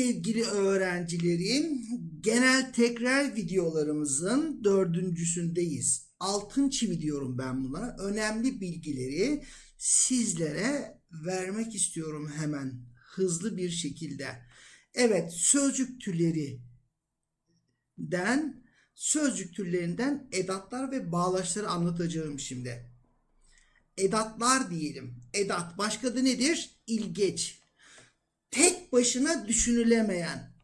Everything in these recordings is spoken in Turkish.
sevgili öğrencilerim. Genel tekrar videolarımızın dördüncüsündeyiz. Altın çivi diyorum ben buna. Önemli bilgileri sizlere vermek istiyorum hemen hızlı bir şekilde. Evet sözcük türlerinden sözcük türlerinden edatlar ve bağlaçları anlatacağım şimdi. Edatlar diyelim. Edat başka adı nedir? İlgeç tek başına düşünülemeyen,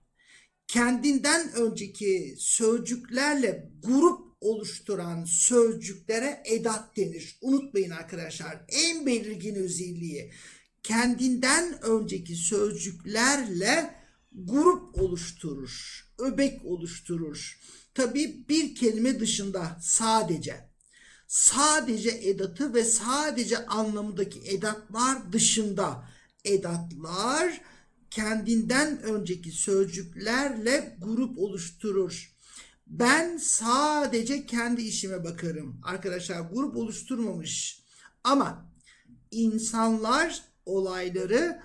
kendinden önceki sözcüklerle grup oluşturan sözcüklere edat denir. Unutmayın arkadaşlar en belirgin özelliği kendinden önceki sözcüklerle grup oluşturur, öbek oluşturur. Tabi bir kelime dışında sadece sadece edatı ve sadece anlamındaki edatlar dışında edatlar kendinden önceki sözcüklerle grup oluşturur. Ben sadece kendi işime bakarım. Arkadaşlar grup oluşturmamış. Ama insanlar olayları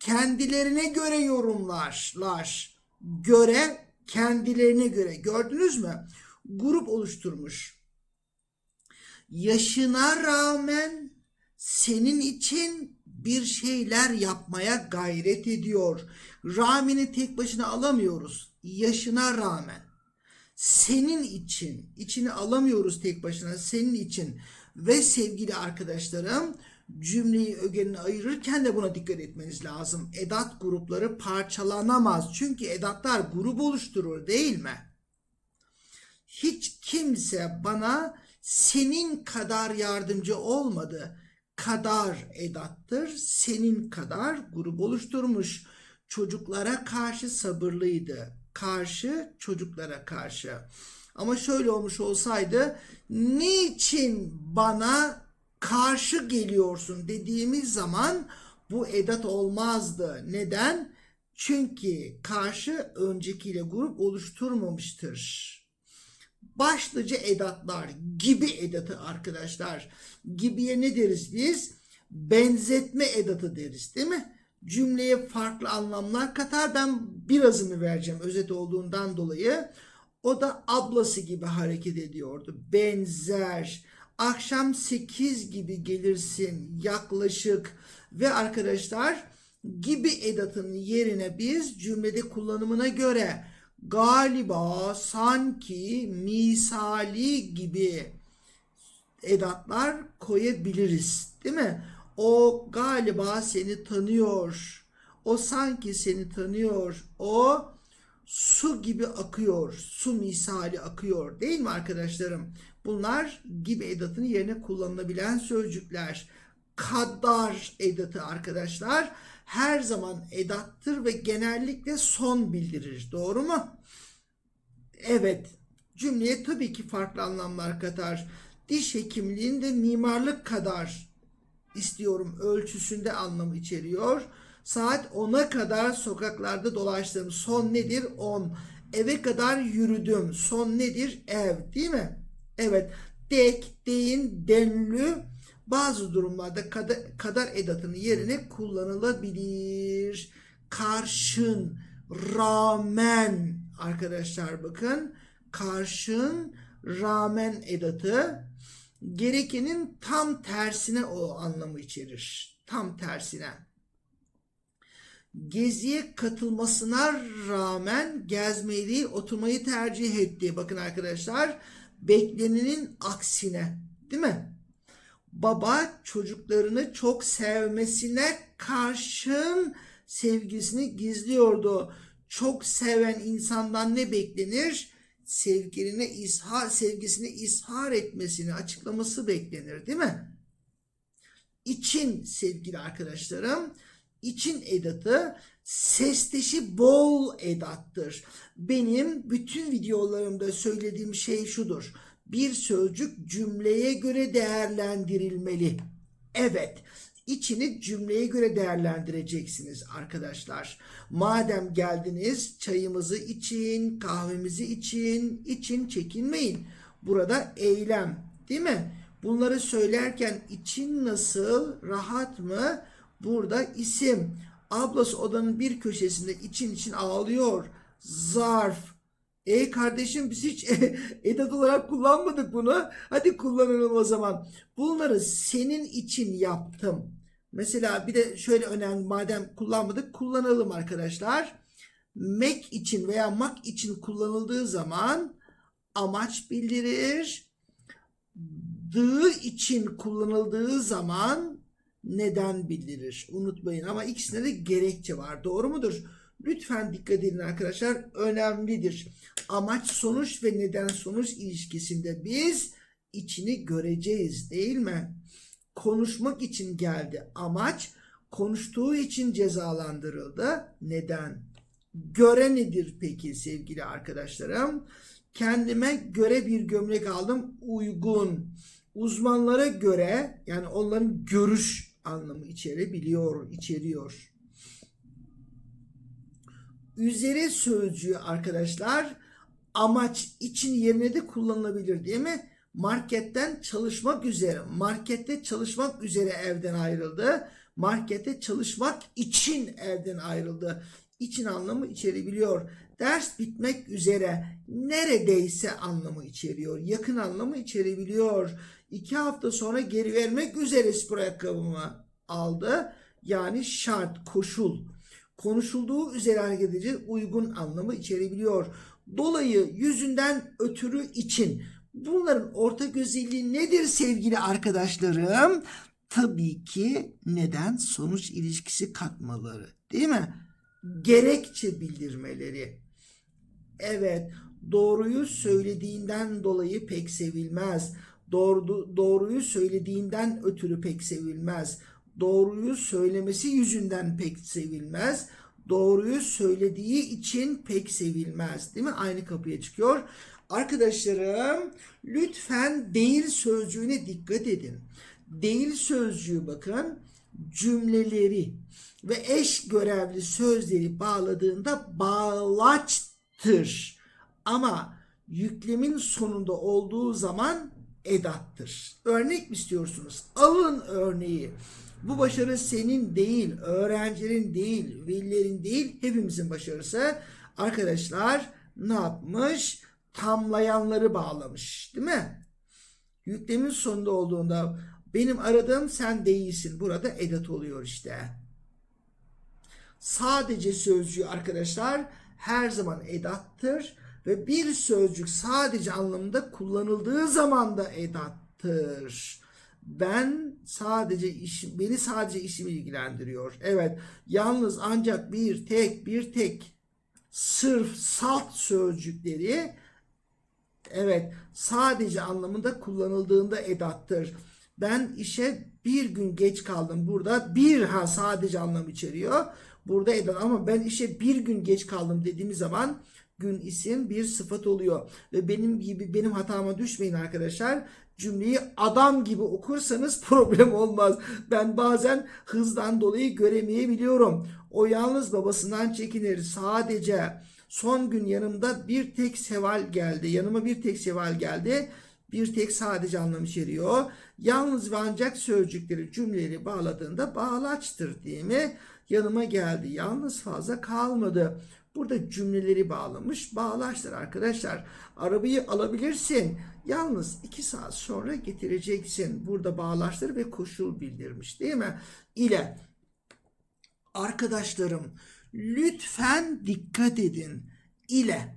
kendilerine göre yorumlarlar. Göre kendilerine göre. Gördünüz mü? Grup oluşturmuş. Yaşına rağmen senin için bir şeyler yapmaya gayret ediyor. Rami'ni tek başına alamıyoruz. Yaşına rağmen. Senin için, içini alamıyoruz tek başına senin için. Ve sevgili arkadaşlarım cümleyi ögenini ayırırken de buna dikkat etmeniz lazım. Edat grupları parçalanamaz. Çünkü edatlar grup oluşturur değil mi? Hiç kimse bana senin kadar yardımcı olmadı kadar edattır. Senin kadar grup oluşturmuş. Çocuklara karşı sabırlıydı. Karşı çocuklara karşı. Ama şöyle olmuş olsaydı niçin bana karşı geliyorsun dediğimiz zaman bu edat olmazdı. Neden? Çünkü karşı öncekiyle grup oluşturmamıştır başlıca edatlar gibi edatı arkadaşlar. Gibiye ne deriz biz? Benzetme edatı deriz değil mi? Cümleye farklı anlamlar katar. Ben birazını vereceğim özet olduğundan dolayı. O da ablası gibi hareket ediyordu. Benzer. Akşam 8 gibi gelirsin yaklaşık ve arkadaşlar gibi edatının yerine biz cümlede kullanımına göre galiba, sanki, misali gibi edatlar koyabiliriz. Değil mi? O galiba seni tanıyor. O sanki seni tanıyor. O su gibi akıyor. Su misali akıyor. Değil mi arkadaşlarım? Bunlar gibi edatının yerine kullanılabilen sözcükler. Kadar edatı arkadaşlar her zaman edattır ve genellikle son bildirir. Doğru mu? Evet. Cümleye tabii ki farklı anlamlar katar. Diş hekimliğinde mimarlık kadar istiyorum ölçüsünde anlamı içeriyor. Saat 10'a kadar sokaklarda dolaştım. Son nedir? 10. Eve kadar yürüdüm. Son nedir? Ev. Değil mi? Evet. Dek, deyin, denlü bazı durumlarda kadar, edatının yerine kullanılabilir. Karşın, rağmen arkadaşlar bakın karşın rağmen edatı gerekenin tam tersine o anlamı içerir. Tam tersine. Geziye katılmasına rağmen gezmeyi değil oturmayı tercih etti. Bakın arkadaşlar beklenenin aksine değil mi? Baba çocuklarını çok sevmesine karşın sevgisini gizliyordu. Çok seven insandan ne beklenir? Sevgiline ishar, sevgisini ishar etmesini, açıklaması beklenir, değil mi? İçin sevgili arkadaşlarım, için edatı sesteşi bol edattır. Benim bütün videolarımda söylediğim şey şudur bir sözcük cümleye göre değerlendirilmeli. Evet, içini cümleye göre değerlendireceksiniz arkadaşlar. Madem geldiniz çayımızı için, kahvemizi için, için çekinmeyin. Burada eylem değil mi? Bunları söylerken için nasıl, rahat mı? Burada isim. Ablası odanın bir köşesinde için için ağlıyor. Zarf. E kardeşim biz hiç edat olarak kullanmadık bunu. Hadi kullanalım o zaman. Bunları senin için yaptım. Mesela bir de şöyle önemli madem kullanmadık kullanalım arkadaşlar. Make için veya mak için kullanıldığı zaman amaç bildirir. Dı için kullanıldığı zaman neden bildirir. Unutmayın ama ikisinde de gerekçe var. Doğru mudur? Lütfen dikkat edin arkadaşlar. Önemlidir. Amaç sonuç ve neden sonuç ilişkisinde biz içini göreceğiz değil mi? Konuşmak için geldi. Amaç konuştuğu için cezalandırıldı. Neden? Göre nedir peki sevgili arkadaşlarım? Kendime göre bir gömlek aldım. Uygun. Uzmanlara göre yani onların görüş anlamı içerebiliyor, içeriyor. Üzeri sözcüğü arkadaşlar amaç için yerine de kullanılabilir değil mi? Marketten çalışmak üzere, markette çalışmak üzere evden ayrıldı. Markette çalışmak için evden ayrıldı. İçin anlamı içerebiliyor. Ders bitmek üzere neredeyse anlamı içeriyor. Yakın anlamı içerebiliyor. İki hafta sonra geri vermek üzere spor ayakkabımı aldı. Yani şart, koşul. Konuşulduğu üzere hareket edici uygun anlamı içerebiliyor. Dolayı yüzünden ötürü için. Bunların ortak özelliği nedir sevgili arkadaşlarım? Tabii ki neden sonuç ilişkisi katmaları. Değil mi? Gerekçe bildirmeleri. Evet, doğruyu söylediğinden dolayı pek sevilmez. Doğru, doğruyu söylediğinden ötürü pek sevilmez. Doğruyu söylemesi yüzünden pek sevilmez. Doğruyu söylediği için pek sevilmez. Değil mi? Aynı kapıya çıkıyor. Arkadaşlarım lütfen değil sözcüğüne dikkat edin. Değil sözcüğü bakın cümleleri ve eş görevli sözleri bağladığında bağlaçtır. Ama yüklemin sonunda olduğu zaman edattır. Örnek mi istiyorsunuz? Alın örneği. Bu başarı senin değil, öğrencilerin değil, velilerin değil, hepimizin başarısı. Arkadaşlar ne yapmış? Tamlayanları bağlamış, değil mi? Yüklemin sonunda olduğunda benim aradığım sen değilsin. Burada edat oluyor işte. Sadece sözcüğü arkadaşlar her zaman edattır ve bir sözcük sadece anlamında kullanıldığı zaman da edattır. Ben sadece işim, beni sadece işim ilgilendiriyor. Evet, yalnız ancak bir tek bir tek sırf salt sözcükleri evet sadece anlamında kullanıldığında edattır. Ben işe bir gün geç kaldım. Burada bir ha sadece anlam içeriyor. Burada edat ama ben işe bir gün geç kaldım dediğimiz zaman gün isim bir sıfat oluyor. Ve benim gibi benim hatama düşmeyin arkadaşlar. Cümleyi adam gibi okursanız problem olmaz. Ben bazen hızdan dolayı göremeyebiliyorum. O yalnız babasından çekinir. Sadece son gün yanımda bir tek seval geldi. Yanıma bir tek seval geldi. Bir tek sadece anlam içeriyor. Yalnız ve ancak sözcükleri cümleleri bağladığında bağlaçtır değil mi? Yanıma geldi. Yalnız fazla kalmadı. Burada cümleleri bağlamış. Bağlaçtır arkadaşlar. Arabayı alabilirsin. Yalnız iki saat sonra getireceksin. Burada bağlaçtır ve koşul bildirmiş değil mi? İle arkadaşlarım lütfen dikkat edin. İle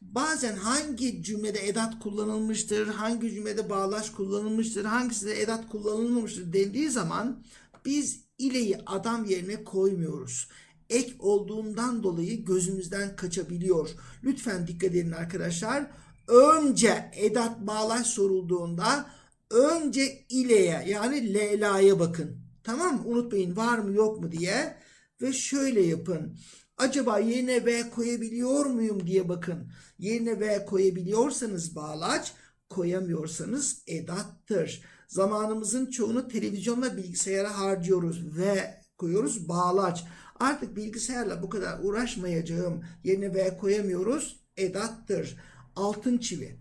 bazen hangi cümlede edat kullanılmıştır, hangi cümlede bağlaç kullanılmıştır, hangisinde edat kullanılmamıştır dendiği zaman biz ileyi adam yerine koymuyoruz. Ek olduğundan dolayı gözümüzden kaçabiliyor. Lütfen dikkat edin arkadaşlar. Önce edat bağlaç sorulduğunda önce ileye yani Leyla'ya bakın. Tamam mı? Unutmayın var mı yok mu diye. Ve şöyle yapın. Acaba yerine V koyabiliyor muyum diye bakın. Yerine V koyabiliyorsanız bağlaç, koyamıyorsanız edattır. Zamanımızın çoğunu televizyonla bilgisayara harcıyoruz ve koyuyoruz bağlaç. Artık bilgisayarla bu kadar uğraşmayacağım. Yerine V koyamıyoruz. Edattır. Altın çivi.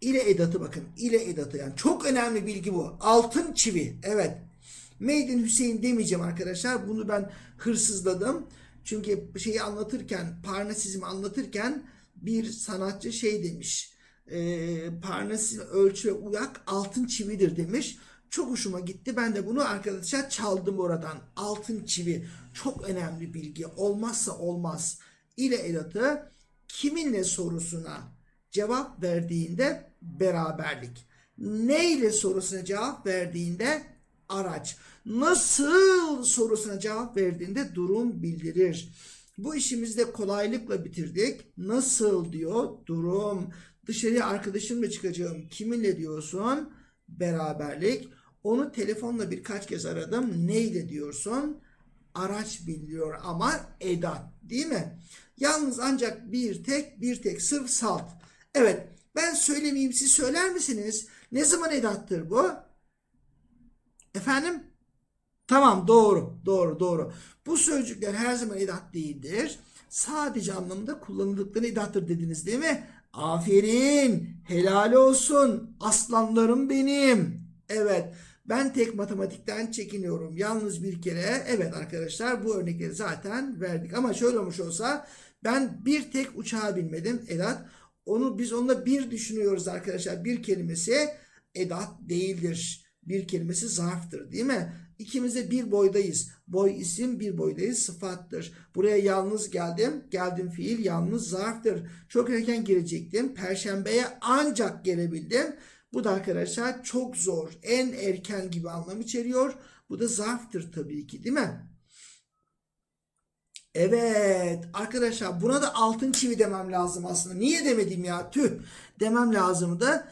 İle edatı bakın. İle edatı yani çok önemli bilgi bu. Altın çivi. Evet. Made in Hüseyin demeyeceğim arkadaşlar. Bunu ben hırsızladım. Çünkü şeyi anlatırken, Parnasizmi anlatırken bir sanatçı şey demiş. E, Parnasizm ölçü ve uyak altın çividir demiş. Çok hoşuma gitti. Ben de bunu arkadaşlar çaldım oradan. Altın çivi. Çok önemli bilgi. Olmazsa olmaz. ile edatı kiminle sorusuna cevap verdiğinde beraberlik. Ne ile sorusuna cevap verdiğinde araç. Nasıl sorusuna cevap verdiğinde durum bildirir. Bu işimizi de kolaylıkla bitirdik. Nasıl diyor? Durum. Dışarıya arkadaşımla çıkacağım. Kiminle diyorsun? Beraberlik. Onu telefonla birkaç kez aradım. Neyle diyorsun? Araç bildiriyor ama edat değil mi? Yalnız ancak bir tek bir tek sırf salt. Evet ben söylemeyeyim siz söyler misiniz? Ne zaman edattır bu? Efendim? Tamam doğru doğru doğru. Bu sözcükler her zaman edat değildir. Sadece anlamında kullanıldıkları edattır dediniz değil mi? Aferin helal olsun aslanlarım benim. Evet ben tek matematikten çekiniyorum. Yalnız bir kere evet arkadaşlar bu örnekleri zaten verdik. Ama şöyle olmuş olsa ben bir tek uçağa binmedim edat. Onu biz onunla bir düşünüyoruz arkadaşlar. Bir kelimesi edat değildir. Bir kelimesi zarftır değil mi? İkimiz de bir boydayız. Boy isim bir boydayız sıfattır. Buraya yalnız geldim. Geldim fiil yalnız zarftır. Çok erken girecektim. Perşembeye ancak gelebildim. Bu da arkadaşlar çok zor. En erken gibi anlam içeriyor. Bu da zarftır tabii ki değil mi? Evet arkadaşlar buna da altın çivi demem lazım aslında. Niye demedim ya tüh demem lazımdı.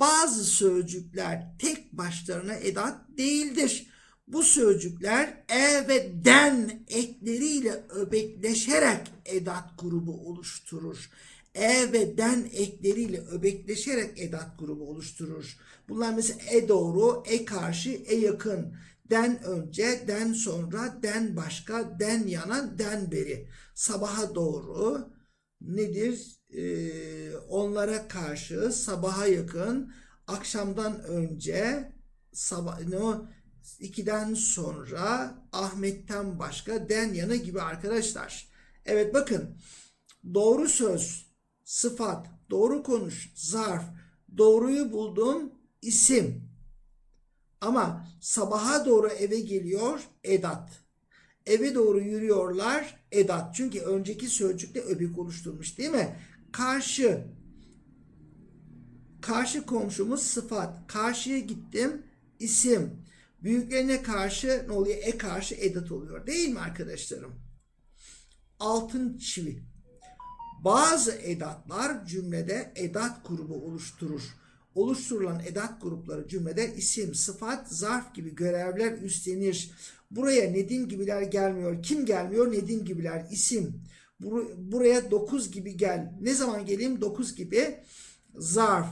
Bazı sözcükler tek başlarına edat değildir. Bu sözcükler e ve den ekleriyle öbekleşerek edat grubu oluşturur. E ve den ekleriyle öbekleşerek edat grubu oluşturur. Bunlar mesela e doğru, e karşı, e yakın. Den önce, den sonra, den başka, den yana, den beri. Sabaha doğru nedir? Ee, onlara karşı, sabaha yakın, akşamdan önce, sabah ne o? ikiden sonra, Ahmet'ten başka, den yana gibi arkadaşlar. Evet bakın. Doğru söz, sıfat, doğru konuş, zarf, doğruyu buldum, isim. Ama sabaha doğru eve geliyor edat. Eve doğru yürüyorlar edat. Çünkü önceki sözcükte öbek oluşturmuş değil mi? Karşı. Karşı komşumuz sıfat. Karşıya gittim isim. Büyüklerine karşı ne oluyor? E karşı edat oluyor. Değil mi arkadaşlarım? Altın çivi. Bazı edatlar cümlede edat grubu oluşturur oluşturulan edat grupları cümlede isim, sıfat, zarf gibi görevler üstlenir. Buraya Nedim gibiler gelmiyor. Kim gelmiyor? Nedim gibiler. isim. Buraya 9 gibi gel. Ne zaman geleyim? 9 gibi. Zarf.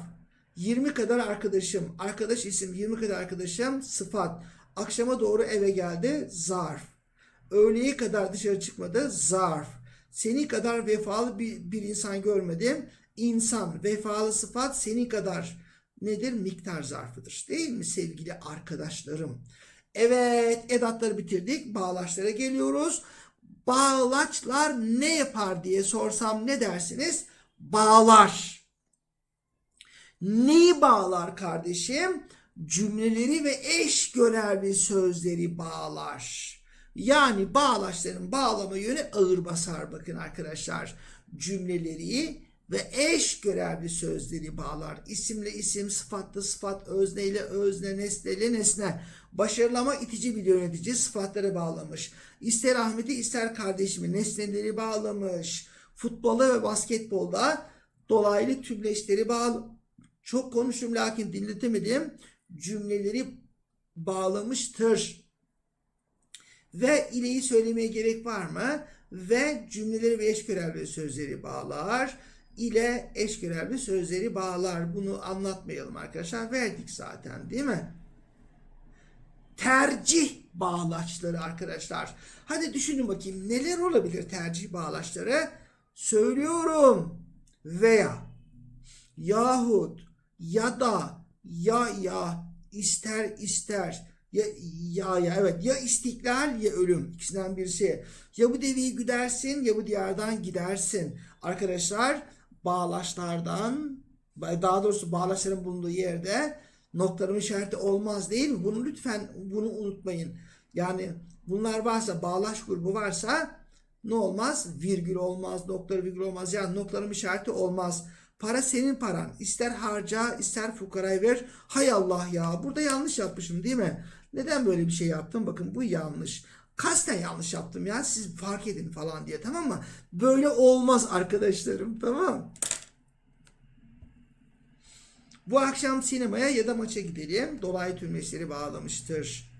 20 kadar arkadaşım. Arkadaş isim. 20 kadar arkadaşım. Sıfat. Akşama doğru eve geldi. Zarf. Öğleye kadar dışarı çıkmadı. Zarf. Seni kadar vefalı bir, bir insan görmedim. İnsan. Vefalı sıfat seni kadar nedir? Miktar zarfıdır. Değil mi sevgili arkadaşlarım? Evet edatları bitirdik. Bağlaçlara geliyoruz. Bağlaçlar ne yapar diye sorsam ne dersiniz? Bağlar. Neyi bağlar kardeşim? Cümleleri ve eş görevli sözleri bağlar. Yani bağlaçların bağlama yönü ağır basar bakın arkadaşlar. Cümleleri ve eş görevli sözleri bağlar. İsimle isim, sıfatlı sıfat, özneyle özne, nesneyle nesne. Başarılama itici bir yönetici sıfatları bağlamış. İster Ahmet'i ister kardeşimi nesneleri bağlamış. Futbolda ve basketbolda dolaylı tümleşleri bağlı. Çok konuştum lakin dinletemedim. Cümleleri bağlamıştır. Ve ileyi söylemeye gerek var mı? Ve cümleleri ve eş görevli sözleri bağlar ile eş görevli sözleri bağlar. Bunu anlatmayalım arkadaşlar. Verdik zaten değil mi? Tercih bağlaçları arkadaşlar. Hadi düşünün bakayım neler olabilir tercih bağlaçları? Söylüyorum. Veya yahut ya da ya ya ister ister Ya, ya ya evet ya istiklal ya ölüm ikisinden birisi. Ya bu deveyi güdersin ya bu diyardan gidersin. Arkadaşlar bağlaçlardan daha doğrusu bağlaçların bulunduğu yerde noktalama işareti olmaz değil mi? Bunu lütfen bunu unutmayın. Yani bunlar varsa bağlaç grubu varsa ne olmaz? Virgül olmaz, nokta virgül olmaz. Yani noktalama işareti olmaz. Para senin paran. İster harca, ister fukaraya ver. Hay Allah ya. Burada yanlış yapmışım değil mi? Neden böyle bir şey yaptım? Bakın bu yanlış. Kasten yanlış yaptım ya. Siz fark edin falan diye tamam mı? Böyle olmaz arkadaşlarım tamam Bu akşam sinemaya ya da maça gidelim. Dolaylı tümleçleri bağlamıştır.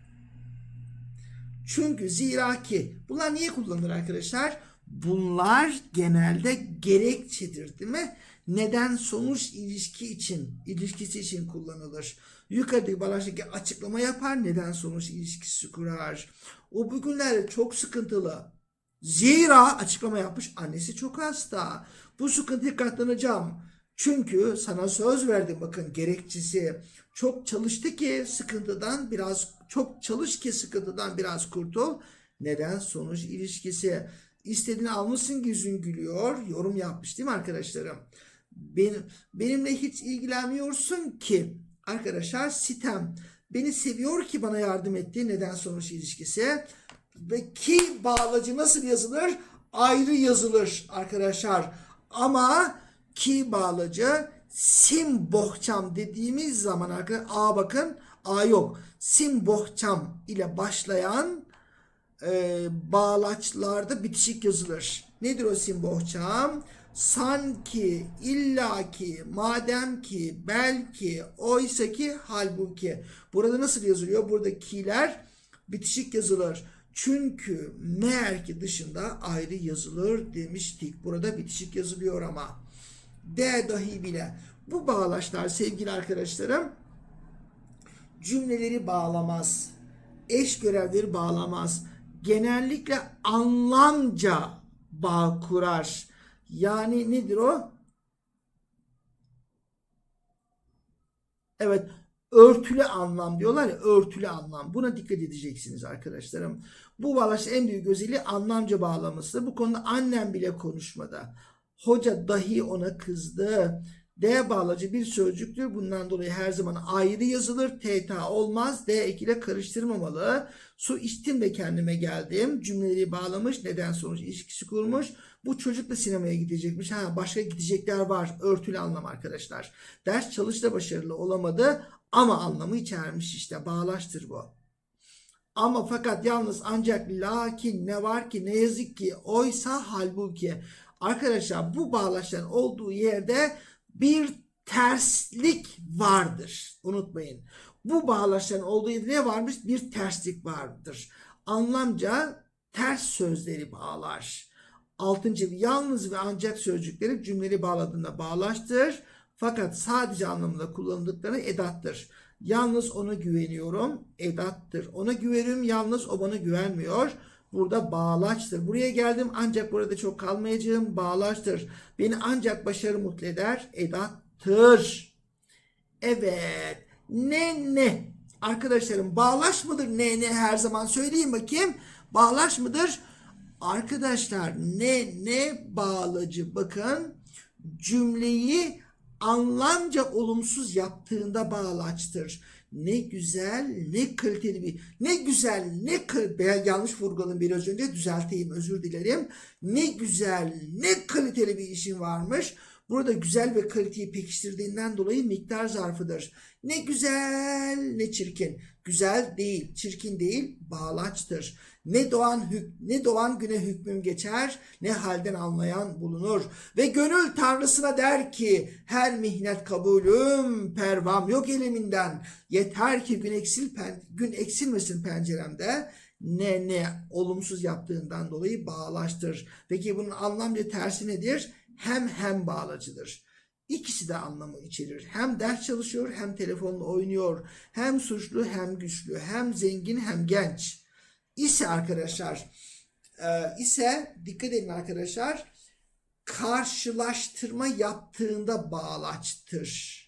Çünkü zira ki bunlar niye kullanılır arkadaşlar? Bunlar genelde gerekçedir değil mi? Neden sonuç ilişki için, ilişkisi için kullanılır. Yukarıdaki bağlaçtaki açıklama yapar, neden sonuç ilişkisi kurar. O bugünlerde çok sıkıntılı. Zira açıklama yapmış annesi çok hasta. Bu sıkıntıyı katlanacağım. Çünkü sana söz verdim bakın gerekçesi. Çok çalıştı ki sıkıntıdan biraz çok çalış ki sıkıntıdan biraz kurtul. Neden sonuç ilişkisi. İstediğini almışsın yüzün gülüyor. Yorum yapmış değil mi arkadaşlarım? Benim, benimle hiç ilgilenmiyorsun ki arkadaşlar sitem. Beni seviyor ki bana yardım etti. Neden sonuç ilişkisi. Ve ki bağlacı nasıl yazılır? Ayrı yazılır arkadaşlar. Ama ki bağlacı sim bohçam dediğimiz zaman arkadaşlar A bakın A yok. Sim bohçam ile başlayan e, bağlaçlarda bitişik yazılır. Nedir o sim bohçam? Sanki, illaki, madem ki, belki, oysa ki, halbuki. Burada nasıl yazılıyor? Burada ki'ler bitişik yazılır. Çünkü meğer ki dışında ayrı yazılır demiştik. Burada bitişik yazılıyor ama. D dahi bile. Bu bağlaçlar sevgili arkadaşlarım cümleleri bağlamaz. Eş görevleri bağlamaz. Genellikle anlamca bağ kurar. Yani nedir o? Evet, örtülü anlam diyorlar ya, örtülü anlam. Buna dikkat edeceksiniz arkadaşlarım. Bu bağlaç en büyük özelliği anlamca bağlaması. Bu konuda annem bile konuşmadı. Hoca dahi ona kızdı. D bağlacı bir sözcüktür. Bundan dolayı her zaman ayrı yazılır. TTA olmaz. D ekiyle karıştırmamalı. Su içtim de kendime geldim. Cümleleri bağlamış. Neden sonuç ilişkisi kurmuş. Bu çocuk da sinemaya gidecekmiş. Ha başka gidecekler var. Örtülü anlam arkadaşlar. Ders çalışta başarılı olamadı ama anlamı içermiş işte. Bağlaçtır bu. Ama fakat yalnız ancak lakin ne var ki ne yazık ki oysa halbuki arkadaşlar bu bağlaçların olduğu yerde bir terslik vardır. Unutmayın. Bu bağlaçların olduğu yerde ne varmış? Bir terslik vardır. Anlamca ters sözleri bağlar. Altıncı yalnız ve ancak sözcükleri cümleleri bağladığında bağlaştır. Fakat sadece anlamında kullanıldıkları edattır. Yalnız ona güveniyorum. Edattır. Ona güveniyorum. Yalnız o bana güvenmiyor. Burada bağlaçtır. Buraya geldim ancak burada çok kalmayacağım. Bağlaçtır. Beni ancak başarı mutlu eder. Edattır. Evet. Ne ne? Arkadaşlarım bağlaç mıdır? Ne ne her zaman söyleyeyim bakayım. Bağlaç mıdır? Arkadaşlar ne ne bağlacı bakın cümleyi anlamca olumsuz yaptığında bağlaçtır. Ne güzel, ne kaliteli bir, ne güzel, ne ben yanlış vurguladım biraz önce düzelteyim özür dilerim. Ne güzel, ne kaliteli bir işin varmış. Burada güzel ve kaliteyi pekiştirdiğinden dolayı miktar zarfıdır. Ne güzel, ne çirkin. Güzel değil, çirkin değil, bağlaçtır. Ne doğan hük ne doğan güne hükmüm geçer, ne halden anlayan bulunur. Ve gönül tanrısına der ki, her mihnet kabulüm, pervam yok eliminden. Yeter ki gün eksil pen, gün eksilmesin penceremde. Ne ne olumsuz yaptığından dolayı bağlaştır. Peki bunun anlamlı tersi nedir? Hem hem bağlacıdır. İkisi de anlamı içerir. Hem ders çalışıyor hem telefonla oynuyor. Hem suçlu hem güçlü. Hem zengin hem genç. İse arkadaşlar e, ise dikkat edin arkadaşlar karşılaştırma yaptığında bağlaçtır.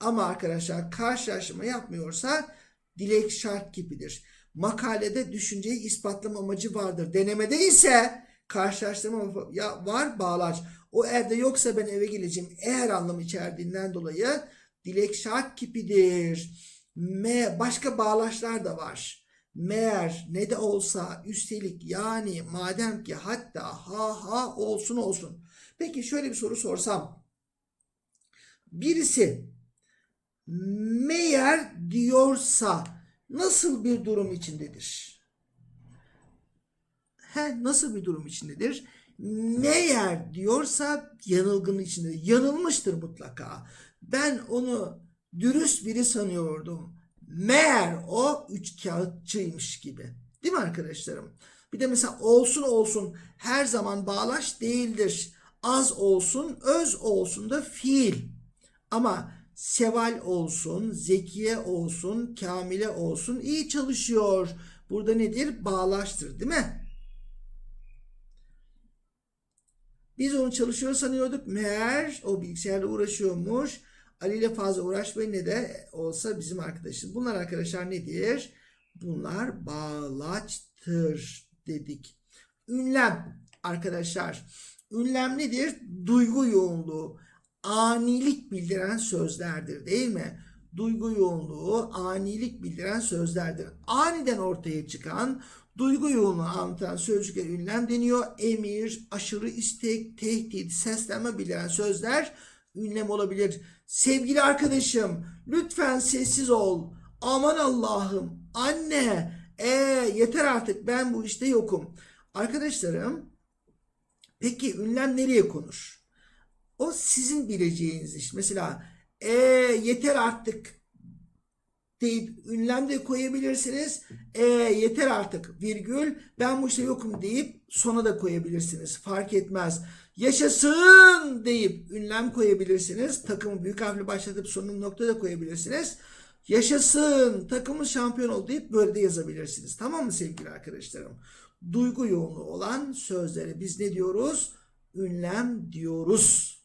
Ama arkadaşlar karşılaştırma yapmıyorsa dilek şart gibidir. Makalede düşünceyi ispatlama amacı vardır. Denemede ise karşılaştırma ya var bağlaç. O evde yoksa ben eve geleceğim. Eğer anlamı içerdiğinden dolayı dilek şart kipidir. M başka bağlaçlar da var. Meğer ne de olsa üstelik yani madem ki hatta ha ha olsun olsun. Peki şöyle bir soru sorsam. Birisi meğer diyorsa nasıl bir durum içindedir? He, nasıl bir durum içindedir? Meğer diyorsa yanılgının içinde. Yanılmıştır mutlaka. Ben onu dürüst biri sanıyordum. Meğer o üç kağıtçıymış gibi. Değil mi arkadaşlarım? Bir de mesela olsun olsun her zaman bağlaç değildir. Az olsun, öz olsun da fiil. Ama Seval olsun, Zekiye olsun, Kamile olsun iyi çalışıyor. Burada nedir? Bağlaçtır değil mi? Biz onu çalışıyor sanıyorduk. Meğer o bilgisayarla uğraşıyormuş. Ali ile fazla uğraşmayın ne de olsa bizim arkadaşımız. Bunlar arkadaşlar nedir? Bunlar bağlaçtır dedik. Ünlem arkadaşlar. Ünlem nedir? Duygu yoğunluğu, anilik bildiren sözlerdir değil mi? Duygu yoğunluğu, anilik bildiren sözlerdir. Aniden ortaya çıkan duygu yoğunluğu anlatan sözcükler ünlem deniyor. Emir, aşırı istek, tehdit, seslenme bildiren sözler ünlem olabilir. Sevgili arkadaşım lütfen sessiz ol. Aman Allah'ım anne e yeter artık ben bu işte yokum. Arkadaşlarım peki ünlem nereye konur? O sizin bileceğiniz iş. Mesela e yeter artık deyip ünlem de koyabilirsiniz. E yeter artık virgül ben bu işte yokum deyip sona da koyabilirsiniz. Fark etmez. Yaşasın deyip ünlem koyabilirsiniz. Takımı büyük harfle başlatıp sonunu nokta da koyabilirsiniz. Yaşasın takımı şampiyon oldu deyip böyle de yazabilirsiniz. Tamam mı sevgili arkadaşlarım? Duygu yoğunluğu olan sözlere biz ne diyoruz? Ünlem diyoruz.